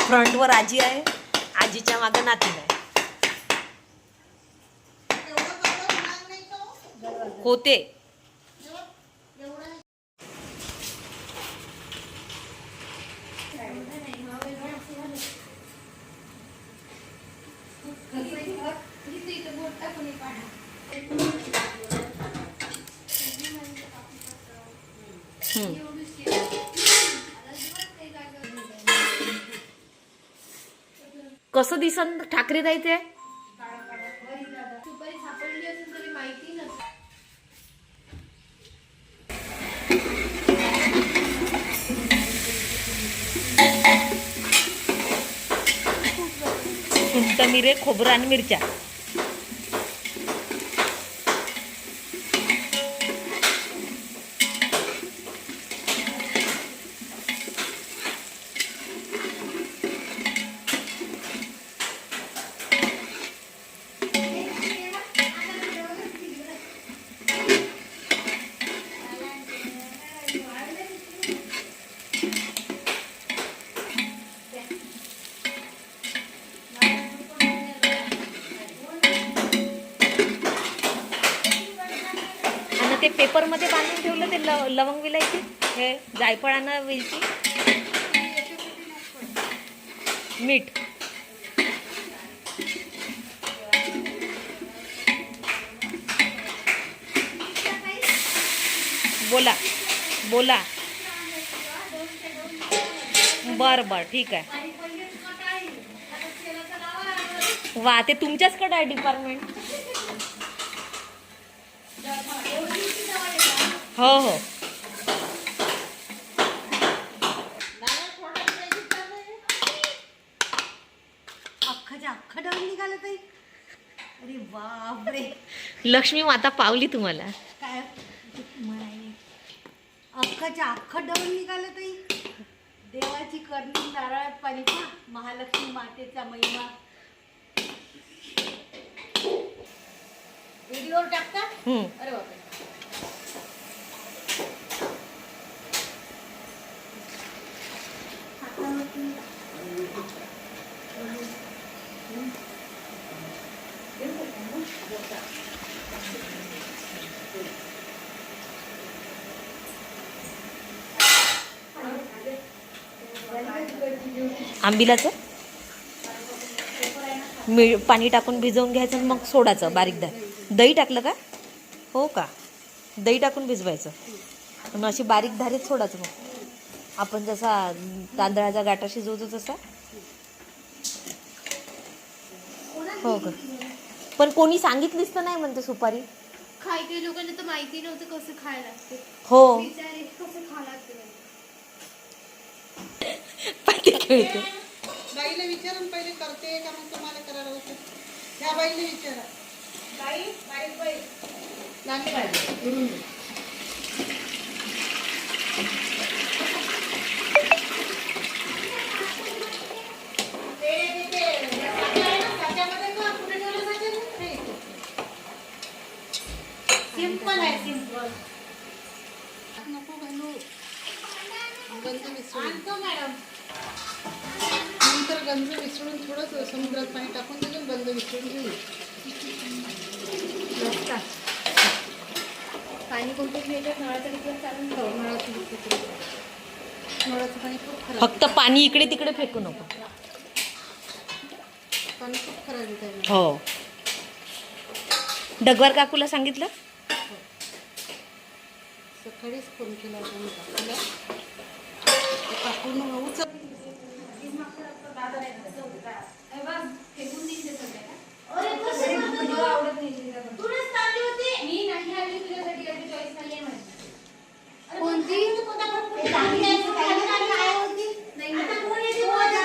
फ्रंटवर आजी आहे. आजीच्या मागं नातीन आहे. होते. हम्म. कसं दिसन? ठाकरे जायचे सुपारी सापडली असेल तरी माहिती सुंट मिरे खोबरं आणि मिरच्या. बांधून लवंग विलायची हे जायफळानं विलची मीठ. बोला. बोला. बर बर. ठीक आहे. वा ते तुमच्याचकडे आहे डिपार्टमेंट हो हो. अख्खाच्या अख्खा डाळून निघालं ताई. अरे बापरे. लक्ष्मी माता पावली तुम्हाला. काय? अख्खाच्या अख्खं डळून निघालं ताई. देवाची करणी नारळात पाणी महालक्ष्मी मातेचा महिमा. व्हिडिओवर टाकता? हम्म. अरे बापरे. आंबिलाचं? मी पाणी टाकून भिजवून घ्यायचं आणि मग सोडायचं बारीक दा दही टाकलं का? हो का? दही टाकून भिजवायचं. आणि अशी बारीक धारीत सोडायचं मग. आपण जसा तांदळाचा गाठा शिजवतो तसा. हो का? पण कोणी सांगितलीच तर नाही म्हणते सुपारी. काही काही लोकांना तर माहिती नव्हतं कसं खायला लागते. हो. कसं खायला लागते. खेळते बाईला विचारा ना पहिले करते का मग तुम्हाला करायला होतं? त्या बाईला विचारा. बाई बाई. बाई. लागली बाई आहे. सिंपल आहे सिंपल नको घालू. गंज मिसळून आणतो मॅडम. गंज मिसळून थोडंसं समुद्रात पाणी टाकून दिलं गंज मिसळून घेऊ पाणी कोणतं घ्यायचं नळाचं घेतलं चालून नळाचं तिकडे. नळाचं पाणी खूप खराब फक्त पाणी इकडे तिकडे फेकू नको. पाणी खूप खराब हो. डगवार काकूला सांगितलं? सकाळीच फोन केला होता मी काकूला. ते काकून उचल फेकून देईन ते सगळ्या तुला आवडत नाही मी नाही आली तुझ्यासाठी याची चॉईस नाही आहे माझी कोणती नाही हो ना.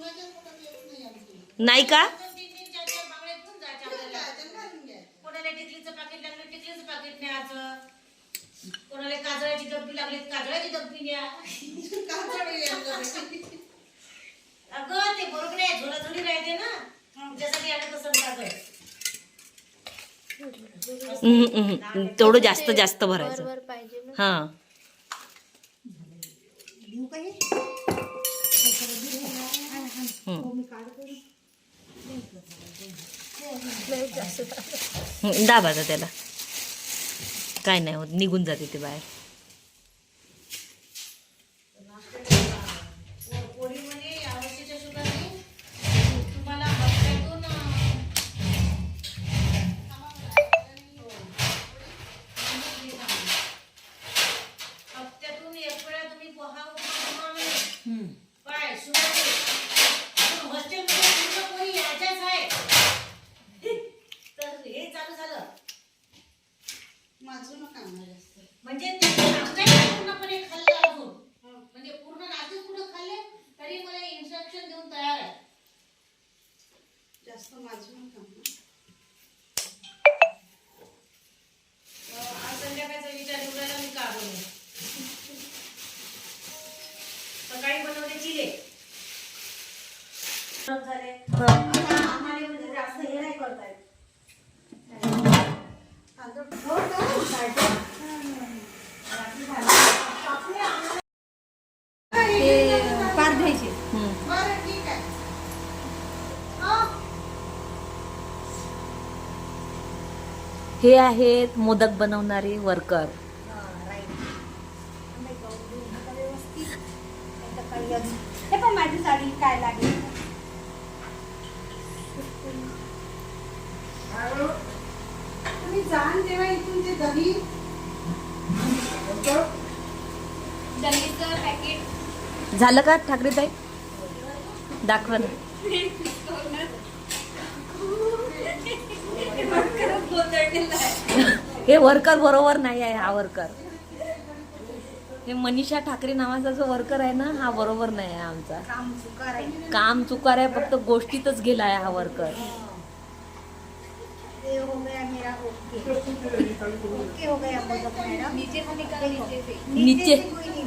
नाही का. कोणाला काजळाची डब्बी लागली काजळाची डब्बी यांच्याकडे. अगं ते बरोबर आहे राहते ना. काजळ. तेवढं जास्त जास्त भरायचं. हा. हे हम्म. त्याला काय नाही होत निघून जाते ते बाहेर पोळी म्हणे यावर्षीच्या शुभाने तुम्हाला हप्त्यातून अं, हप्त्यातून एक वेळा तुम्ही पोहा उपमा बनवा म्हणे. काय शुभाने पण हॉस्टेलमध्ये पूर्ण कोणी यायच्याच आहे तर हे चालू झालं माझू नका आम्हाला जास्त. म्हणजे ते आमच्याही पूर्णपणे खाल्लं अजून म्हणजे पूर्ण रात्री कुठं खाल्ले तरी मला इन्स्ट्रक्शन देऊन तयार आहे जास्त माझू नका अं, आज संध्याकाळचा विचार उद्याला मी का बनवू सकाळी बनवले चिले झाले आता आम्हाला म्हणजे जास्त हे नाही करता येत पार घ्यायचे हम्म. बरं ठीक आहे हे आहेत मोदक बनवणारे वर्कर हे पण माझी साडी काय लागेल? तुम्ही जाण तेव्हा इथून ते दही. दहीचं पॅकेट झालं का ठाकरे ताई दाखवा ना. हे वर्कर बरोबर नाही आहे हा वर्कर हे मनीषा ठाकरे नावाचा जो वर्कर आहे ना हा बरोबर नाही आहे आमचा. काम चुकार आहे. काम चुकार आहे फक्त गोष्टीतच गेला आहे हा वर्कर ये हो गया मेरा ओके. ओके हो नीचे से निकाल नीचे से. नीचे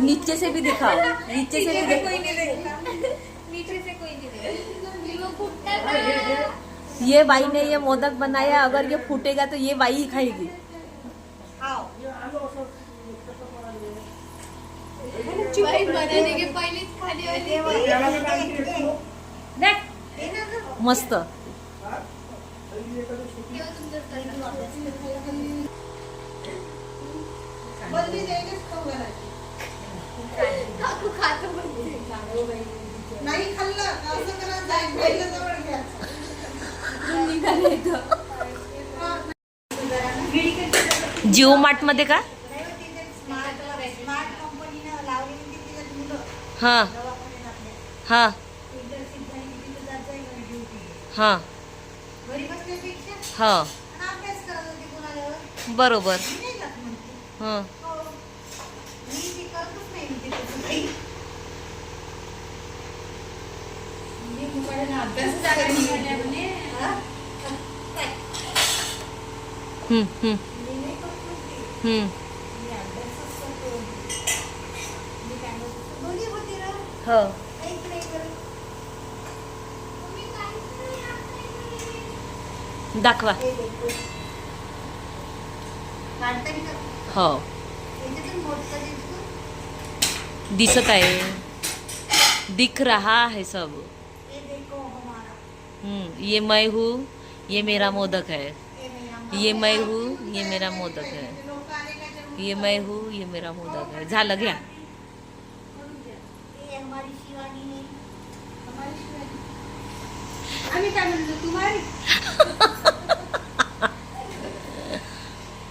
नीचे से भी दिखाओ। नीचे से भी दिखाओ नीचे से कोई नहीं ये बाई ने ये मोदक बनाया अगर ये फूटेगा तो ये बाई ही खाएगी। मस्त। नाही खाल्लं असं करा जिओ मार्टमध्ये का? हा. हा. हा. हा. बरोबर. मी हा अभ्यास जागा निघाल्या म्हणे. हा? हम्म हम्म मी नाही करत म्हणते. हम्म मी अभ्यासच करतो मी काय म्हणते, दोन्ही होते ना हो काहीच नाही करत दाखवा हे देखो. काढताना का? हो याच्यातून मोठं दिसतो. दिसत आहे दिख रहा है सब ये देखो हमारा हम्म ये मैं हूँ ये मेरा मोदक है ये मैं हूँ ये मेरा मोदक है। ये मैं हूँ ये मेरा मोदक है। झालं घ्या ये हमारी शिवानी हमारी शिवाजी. आम्ही काय म्हणतो तुम्हारी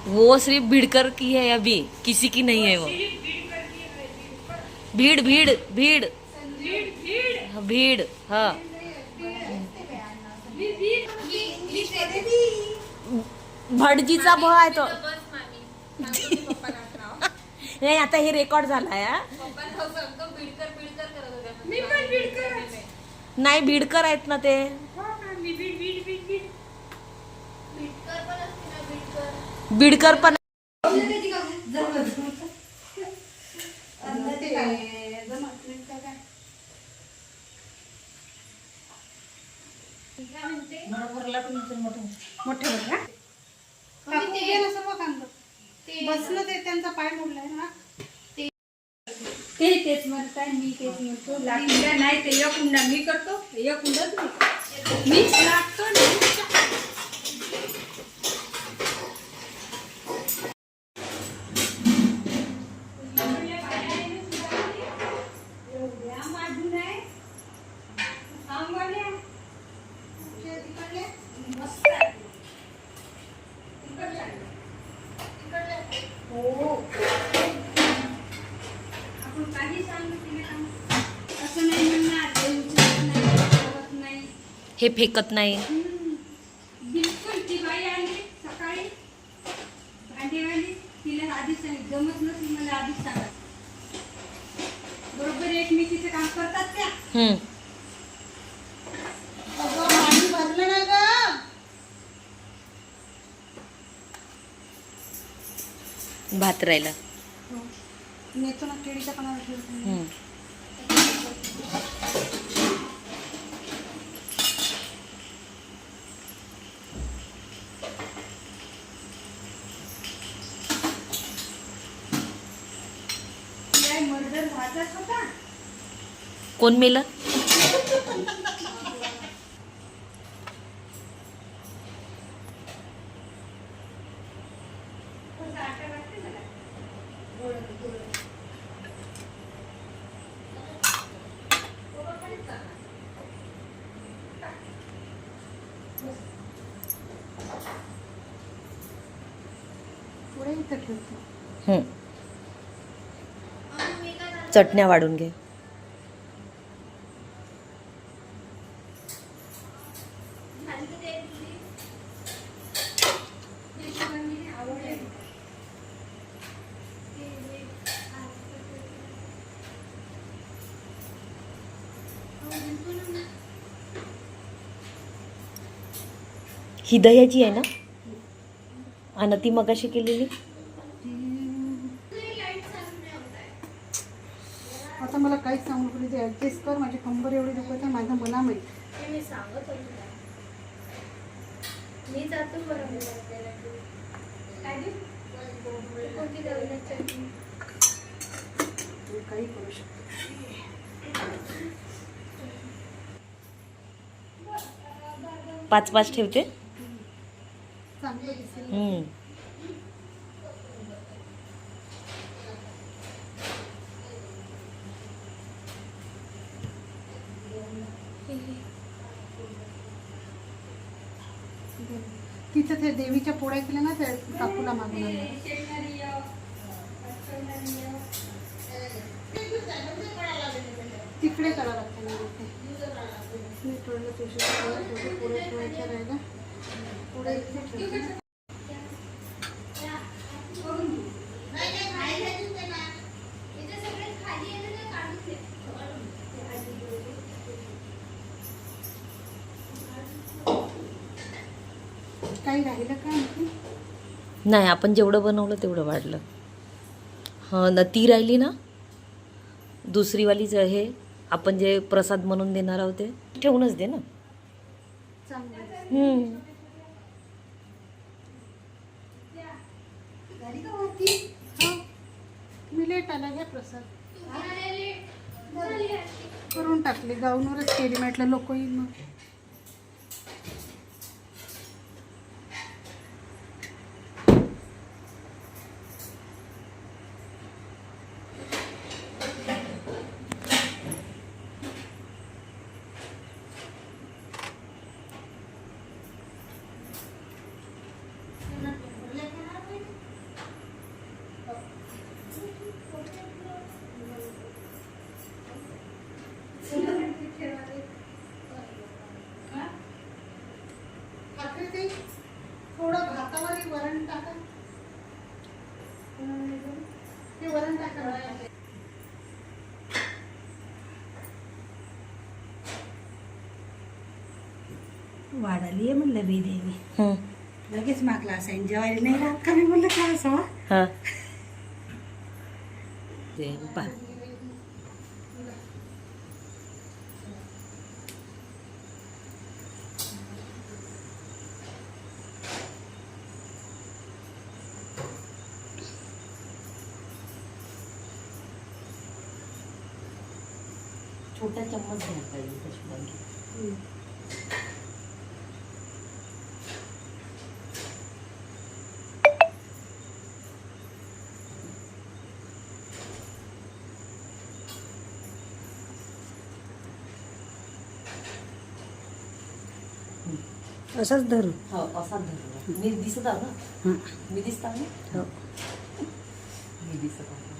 वो सिर्फ़ भिड़कर की है अभी किसी की नहीं है वो। भीड़ भीड़ भीड़। हाँ, भीड़ हाँ। भटजीचा भ आहे तो. नाही आता हे रेकॉर्ड झालाय हा. मी पण बिडकर नाही बीडकर आहेत ना ते. बिडकर पण असते ना बिडकर बीडकर पण काय म्हणते मोठे मोठे हा? काकू घे ना सर्व कांदा बसलं ते त्यांचा पाय मोडलाय ना ते तेच म्हणताय मी तेच म्हणतो लागल्या नाही ते एक उंडा मी करतो एक उंडाच मी करतो. मीच लागतो आणि मीच टाकतो. एवढ्या माजून आहे. आंबवल्या. मस्त आहे. तिकडल्या. हो आपण काही सांगू तिला सांगू. असं नाही म्हणणार ते उचलत नाही ठेवत नाही हे फेकत नाही हम्म. बिलकुल ती बाई आली सकाळी भांडेवाली तिला आधीच सांगितलं जमत नसेल मला आधीच सांगा बरोबर एकमेकीचं काम करतात त्या हम्म अगं पाणी भरलं ना ग. भात राहिला नेतो ना केळीच्या पानावर ठेवतो हम्म. काय मर्डर व्हायचाच होता? कोण मेलं कसं आटा वाटते मला गोड गोड पुढे इथं ठेवतो हम्म. आणि मी काय झालं? चटण्या वाढून घे. ही दह्याची आहे ना? आणि ती मगाशी केलेली तुझी लाइट चालू नाही होत आहे. आता मला काहीच सांगू नको ते ऍडजस्ट कर माझी कंबर एवढी दुखत आहे माझं मला माहीत ते मी सांगत होते तुला. मी जातो बरं मी आपल्याला काय देऊ? कोणती द्यावी चटणी मी काही करू शकतो पाच पाच ठेवते तिथं ते देवीच्या पोळ्या केल्या ना त्या काकूला मागून तिकडे करा लागतं ना मी थोडं तुळशीच्या पोळ्या थोडं पुढे पुढे इथे ठेवते इथे सगळे खाली आहे ना, ते काढून घे. काही राहिलं का आणखी नाही आपण जेवढं बनवलं तेवढं वाढलं. हां ना ती राहिली ना? दुसरीवालीच हे आपण जे प्रसाद म्हणून देणार आहोत ते ठेवूनच दे ना. हो. मी लेट आला घ्या प्रसाद. करून टाकले गाऊनवरच केली म्हटलं लोक येईल मग. वाढाली आहे म्हणलं बी देवी। हं. लगेच मागला असाईन जेवायला नाही राहत का मी म्हणलं काय असावा हा। ते पहा छोटा चम्मच घ्यायला पाहिजे कशी असंच धरू. हो असा धरला मी दिसत आहो ना? मी दिसत आहे? ना हो. मी दिसत आहे.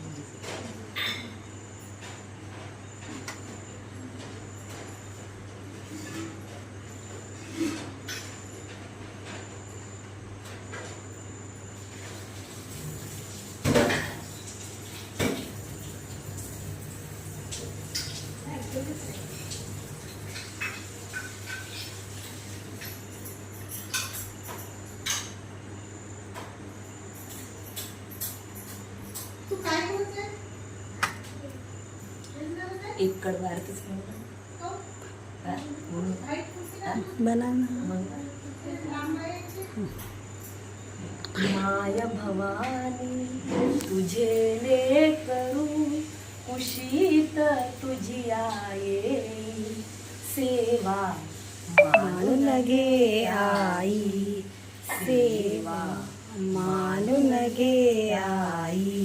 एक हा, बना. माय भवानी तुझे ले करू कुशीत तुझी आये सेवा मानू लगे आई. सेवा मानू लगे आई.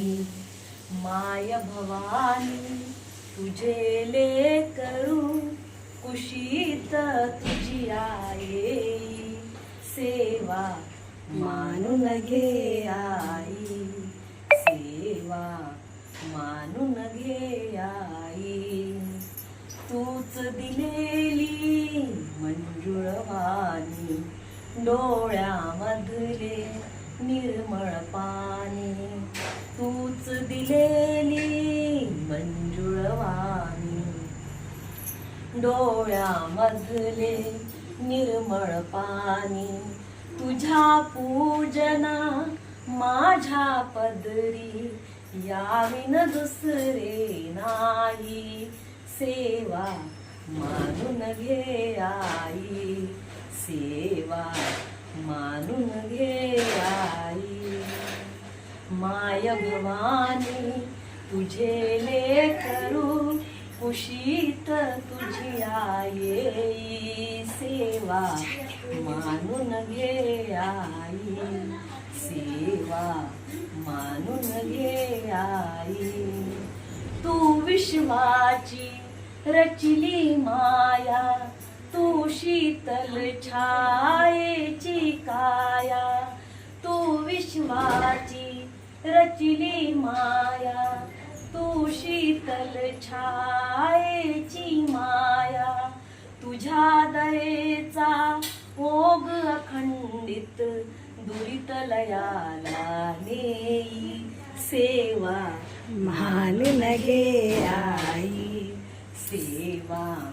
माय भवानी तुझे ले करू कुशीत तुझी आये सेवा मानून घे आई. सेवा मानून घे आई. तूच दिलेली मंजुळवाणी डोळ्यामधले निर्मळ पाणी. तूच दिलेली मंजुळवाणी. डोळ्यामधले निर्मळ पाणी तुझ्या पूजना माझ्या पदरी याविन दुसरे नाही. सेवा मानून घे आई सेवा मानून घे आई. माय भवानी तुझे ले करू कुशीत तुझी आई सेवा मानून घे आई सेवा मानून घे आई. तू विश्वाची रचिली माया तू शीतल छायेची काया तू विश्वाची रचिली माया तू शीतल छायेची माया. तुझ्या दयेचा ओघ अखंडित दुरित लयाला नेई. सेवा महान घे आई. सेवा